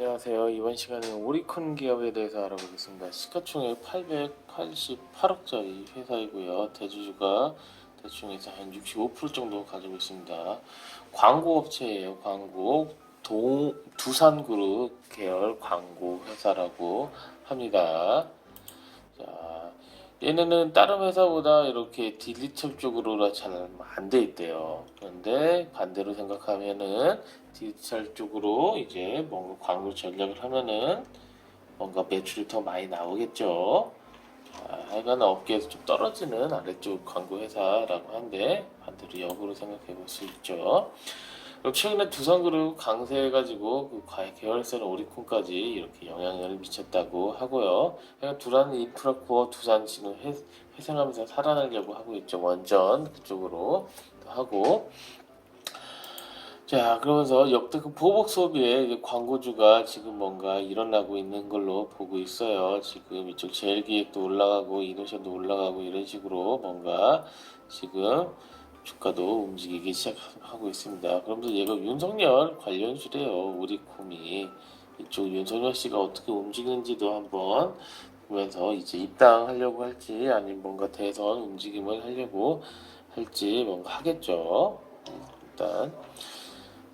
안녕하세요. 이번 시간에 오리콘 기업에 대해서 알아보겠습니다. 시가총액 888억짜리 회사이고요. 대주주가 대충 해서 한 65% 정도 가지고 있습니다. 광고 업체예요. 광고 동 두산그룹 계열 광고 회사라고 합니다. 자, 얘네는 다른 회사보다 이렇게 디지털 쪽으로 잘안돼 있대요. 그런데 반대로 생각하면은 디지털 쪽으로 이제 뭔가 광고 전략을 하면은 뭔가 매출이 더 많이 나오겠죠. 자, 하여간 업계에서 좀 떨어지는 아래쪽 광고 회사라고 한데 반대로 역으로 생각해 볼 수 있죠. 최근에 두산그룹 강세해가지고 그 과외 계열사는 오리콘까지 이렇게 영향을 미쳤다고 하고요. 그러니까 두산 인프라코어 두산 지금 회, 회생하면서 살아나려고 하고 있죠. 원전 그쪽으로 하고 자 그러면서 역대급 보복 소비에 광고주가 지금 뭔가 일어나고 있는 걸로 보고 있어요. 지금 이쪽 제일 기획도 올라가고 이노션도 올라가고 이런 식으로 뭔가 지금 주가도 움직이기 시작하고 있습니다. 그러면서 얘가 윤석열 관련주래요. 우리 콤이 이쪽 윤석열 씨가 어떻게 움직이는지도 한번 보면서 이제 입당하려고 할지 아니면 뭔가 대선 움직임을 하려고 할지 뭔가 하겠죠. 일단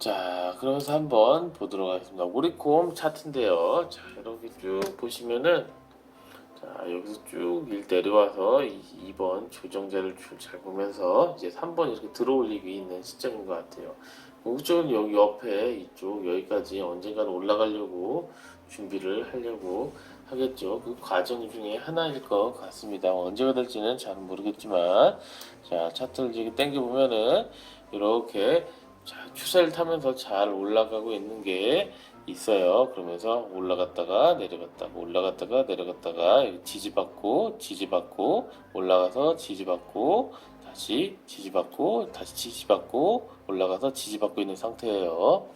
자 그러면서 한번 보도록 하겠습니다. 우리콤 차트인데요. 자 이렇게 쭉 보시면은 자 여기서 쭉일 내려와서 2번 조정자를 쭉 잘 보면서 이제 3번 이렇게 들어올리기 있는 시점인 것 같아요. 우쪽은 여기 옆에 이쪽 여기까지 언젠가는 올라가려고 준비를 하려고 하겠죠. 그 과정 중에 하나일 것 같습니다. 언제가 될지는 잘 모르겠지만 자 차트를 이렇게 당겨 보면은 이렇게 자 추세를 타면서 잘 올라가고 있는 게 있어요. 그러면서 올라갔다가 내려갔다가 올라갔다가 내려갔다가 지지받고 지지받고 올라가서 지지받고 다시 지지받고 다시 지지받고 올라가서 지지받고 있는 상태예요.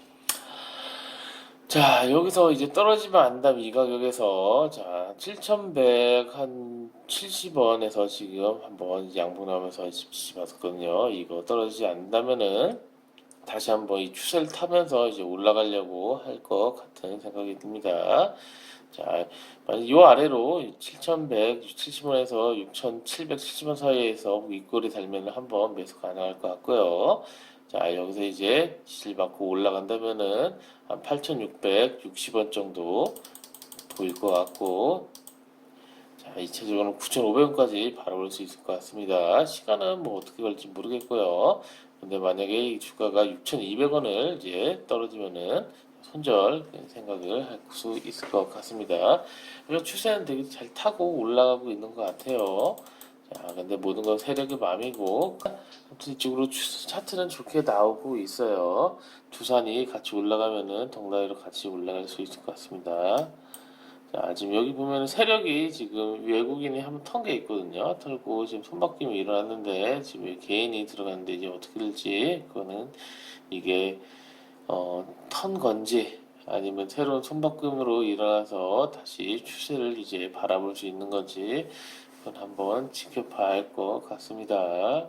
자 여기서 이제 떨어지면 안다면 이 가격에서 자 7,100한 70원에서 지금 한번 양봉하면서 지지받았거든요. 이거 떨어지지 않는다면은 다시 한번 이 추세를 타면서 이제 올라가려고 할 것 같은 생각이 듭니다. 자, 만약 이 아래로 7,170원에서 6,770원 사이에서 윗골이 달면 한번 매수 가능할 것 같고요. 자, 여기서 이제 지지를 받고 올라간다면은 한 8,660원 정도 보일 것 같고, 자, 2차적으로는 9,500원까지 바라볼 수 있을 것 같습니다. 시간은 뭐 어떻게 걸릴지 모르겠고요. 근데 만약에 이 주가가 6,200원을 이제 떨어지면은 손절 생각을 할 수 있을 것 같습니다. 그리고 추세는 되게 잘 타고 올라가고 있는 것 같아요. 자, 근데 모든 건 세력의 마음이고, 아무튼 이쪽으로 추- 차트는 좋게 나오고 있어요. 두산이 같이 올라가면은 덩라이로 같이 올라갈 수 있을 것 같습니다. 자, 지금 여기 보면 세력이 지금 외국인이 한 번 턴 게 있거든요. 털고 지금 손바뀜이 일어났는데 지금 개인이 들어갔는데 이제 어떻게 될지 그거는 이게 어, 턴 건지 아니면 새로운 손바꿈으로 일어나서 다시 추세를 이제 바라볼 수 있는 건지 그건 한번 지켜봐야 할 것 같습니다.